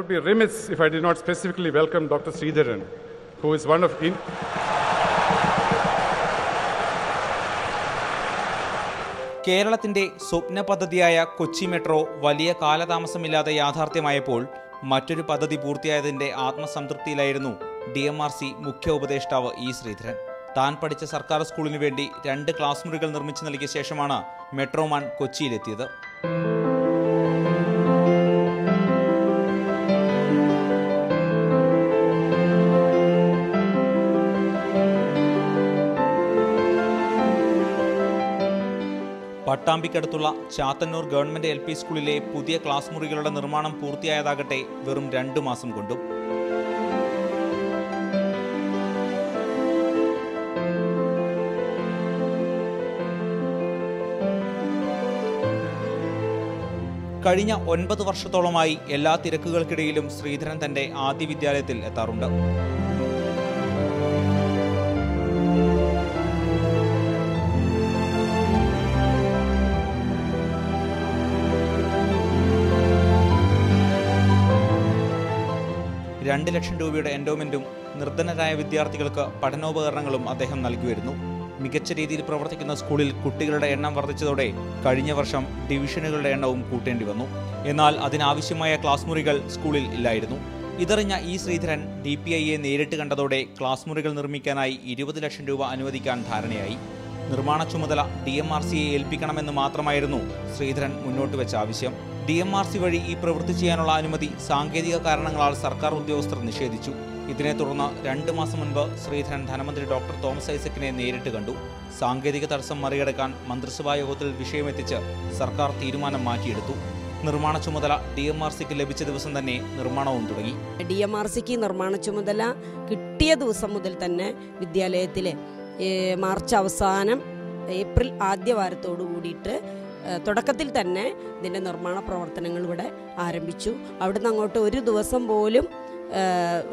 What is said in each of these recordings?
Would be remiss if I did not specifically welcome Dr. Sridharan, who is one of in- കേരളത്തിന്റെ സ്വപ്ന പദ്ധതിയായ Kochi metro വലിയ കാലതാമസമില്ലാതെ യാഥാർത്ഥ്യമായപ്പോൾ മറ്റൊരു പദ്ധതി പൂർത്തിയായതിന്റെ ആത്മസംതൃപ്തിയിലായിരുന്നു ഡി എം ആർ സി മുഖ്യ ഉപദേഷ്ടാവ് ഇ ശ്രീധരൻ താൻ പഠിച്ച സർക്കാർ സ്കൂളിനു വേണ്ടി രണ്ട് ക്ലാസ് മുറികൾ നിർമ്മിച്ചു നൽകിയ ശേഷമാണ് മെട്രോമാൻ കൊച്ചിയിലെത്തിയത് പട്ടാമ്പിക്കടുത്തുള്ള ചാത്തന്നൂർ ഗവൺമെന്റ് എൽ പി സ്കൂളിലെ പുതിയ ക്ലാസ് മുറികളുടെ നിർമ്മാണം പൂർത്തിയായതാകട്ടെ വെറും രണ്ടു മാസം കൊണ്ടും. കഴിഞ്ഞ ഒൻപത് വർഷത്തോളമായി എല്ലാ തിരക്കുകൾക്കിടയിലും ശ്രീധരൻ തന്റെ ആദ്യ വിദ്യാലയത്തിൽ എത്താറുണ്ട്. രണ്ട് ലക്ഷം രൂപയുടെ എൻഡോമെന്റും നിർധനരായ വിദ്യാർത്ഥികൾക്ക് പഠനോപകരണങ്ങളും അദ്ദേഹം നൽകി വരുന്നു മികച്ച രീതിയിൽ പ്രവർത്തിക്കുന്ന സ്കൂളിൽ കുട്ടികളുടെ എണ്ണം വർദ്ധിച്ചതോടെ കഴിഞ്ഞ വർഷം ഡിവിഷനുകളുടെ എണ്ണവും കൂട്ടേണ്ടി വന്നു. എന്നാൽ അതിനാവശ്യമായ ക്ലാസ് മുറികൾ സ്കൂളിൽ ഇല്ലായിരുന്നു. ഇതറിഞ്ഞ ഇ ശ്രീധരൻ ഡി പി ഐയെ നേരിട്ട് കണ്ടതോടെ ക്ലാസ് മുറികൾ നിർമ്മിക്കാനായി ഇരുപത് ലക്ഷം രൂപ അനുവദിക്കാൻ ധാരണയായി. നിർമ്മാണ ചുമതല ഡി എം ആർ സിയെ ഏൽപ്പിക്കണമെന്ന് മാത്രമായിരുന്നു ശ്രീധരൻ മുന്നോട്ട് വെച്ച ആവശ്യം. ഡി എം ആർ സി വഴി ഈ പ്രവൃത്തി ചെയ്യാനുള്ള അനുമതി സാങ്കേതിക കാരണങ്ങളാൽ സർക്കാർ ഉദ്യോഗസ്ഥർ നിഷേധിച്ചു. ഇതിനെ തുടർന്ന് രണ്ട് മാസം മുൻപ് ശ്രീധരൻ ധനമന്ത്രി ഡോക്ടർ തോമസ് ഐസക്കിനെ നേരിട്ട് കണ്ടു. സാങ്കേതിക തടസ്സം മറികടക്കാൻ മന്ത്രിസഭാ യോഗത്തിൽ വിഷയമെത്തിച്ച് സർക്കാർ തീരുമാനം മാറ്റിയെടുത്തു. നിർമ്മാണ ചുമതല ഡി എം ആർ സിക്ക് ലഭിച്ച ദിവസം തന്നെ നിർമ്മാണവും തുടങ്ങി. ഡി എം ആർ സിക്ക് നിർമ്മാണ ചുമതല കിട്ടിയ ദിവസം മുതൽ തന്നെ വിദ്യാലയത്തിലെ മാർച്ച് അവസാനം ഏപ്രിൽ ആദ്യ വാരത്തോടു കൂടിയിട്ട് തുടക്കത്തിൽ തന്നെ ഇതിന്റെ നിർമ്മാണ പ്രവർത്തനങ്ങൾ ഇവിടെ ആരംഭിച്ചു. അവിടുന്ന് അങ്ങോട്ട് ഒരു ദിവസം പോലും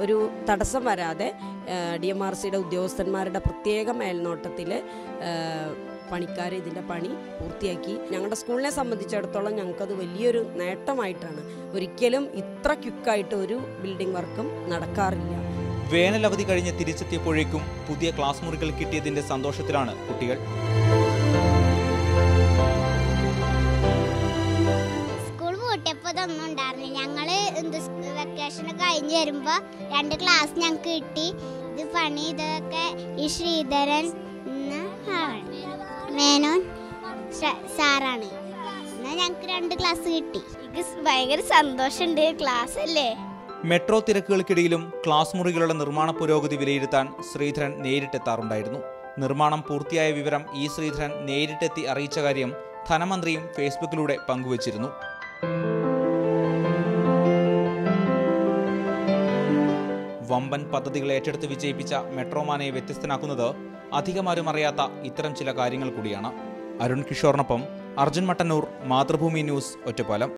ഒരു തടസ്സം വരാതെ ഡി എം ആർ സിയുടെ ഉദ്യോഗസ്ഥന്മാരുടെ പ്രത്യേക മേൽനോട്ടത്തിൽ പണിക്കാർ ഇതിന്റെ പണി പൂർത്തിയാക്കി. ഞങ്ങളുടെ സ്കൂളിനെ സംബന്ധിച്ചിടത്തോളം ഞങ്ങൾക്കത് വലിയൊരു നേട്ടമായിട്ടാണ്. ഒരിക്കലും ഇത്ര ക്വിക്കായിട്ട് ഒരു ബിൽഡിംഗ് വർക്കും നടക്കാറില്ല. വേനലവധി കഴിഞ്ഞ് തിരിച്ചെത്തിയപ്പോഴേക്കും പുതിയ ക്ലാസ് മുറികൾ കിട്ടിയതിന്റെ സന്തോഷത്തിലാണ് കുട്ടികൾ. ഇതൊന്നും ഉണ്ടായിരുന്നില്ല. ഞങ്ങൾ എന്ത് വെക്കേഷൻ കഴിഞ്ഞ് വരുമ്പോൾ രണ്ട് ക്ലാസ് ഞങ്ങൾക്ക് കിട്ടി. ഇത് പണി ഇതൊക്കെ ഈ ശ്രീധരൻ മേനോൻ സാറാണ്. എന്നാ ഞങ്ങൾക്ക് രണ്ട് ക്ലാസ് കിട്ടി. എനിക്ക് ഭയങ്കര സന്തോഷമുണ്ട്. ക്ലാസ് അല്ലേ? മെട്രോ തിരക്കുകൾക്കിടയിലും ക്ലാസ് മുറികളുടെ നിർമ്മാണ പുരോഗതി വിലയിരുത്താൻ ശ്രീധരൻ നേരിട്ടെത്താറുണ്ടായിരുന്നു. നിർമ്മാണം പൂർത്തിയായ വിവരം ഇ ശ്രീധരൻ നേരിട്ടെത്തി അറിയിച്ച കാര്യം ധനമന്ത്രിയും ഫേസ്ബുക്കിലൂടെ പങ്കുവച്ചിരുന്നു. വമ്പൻ പദ്ധതികൾ ഏറ്റെടുത്ത് വിജയിപ്പിച്ച മെട്രോമാനെ വ്യത്യസ്തനാക്കുന്നത് അധികമാരും അറിയാത്ത ഇത്തരം ചില കാര്യങ്ങൾ കൂടിയാണ്. അരുൺ കിഷോറിനൊപ്പം അർജുൻ മട്ടന്നൂർ മാതൃഭൂമി ന്യൂസ് ഒറ്റപ്പാലം.